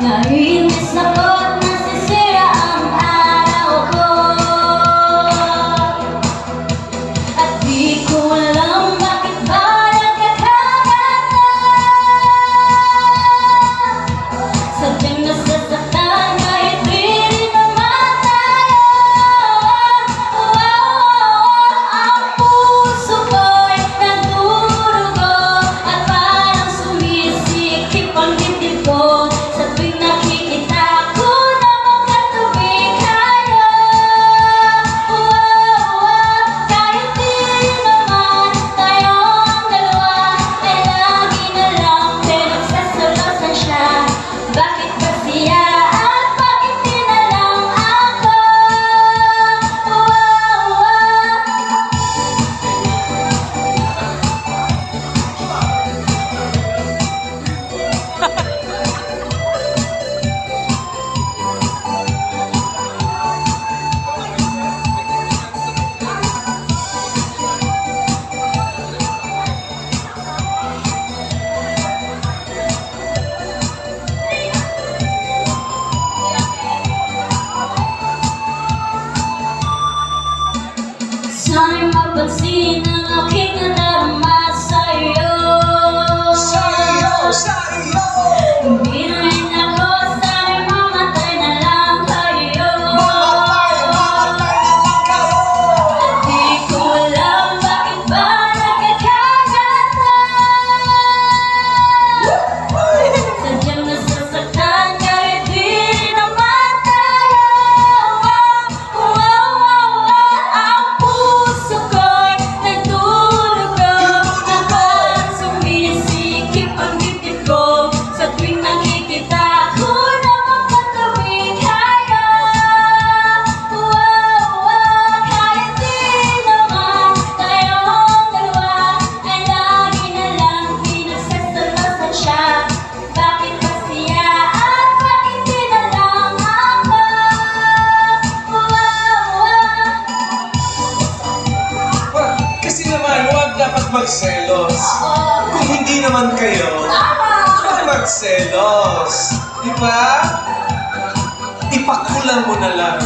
Nainis ako but seeing an arcane magselos. Kung hindi naman kayo, ay magselos. Di ba? Ipakulang mo na lang.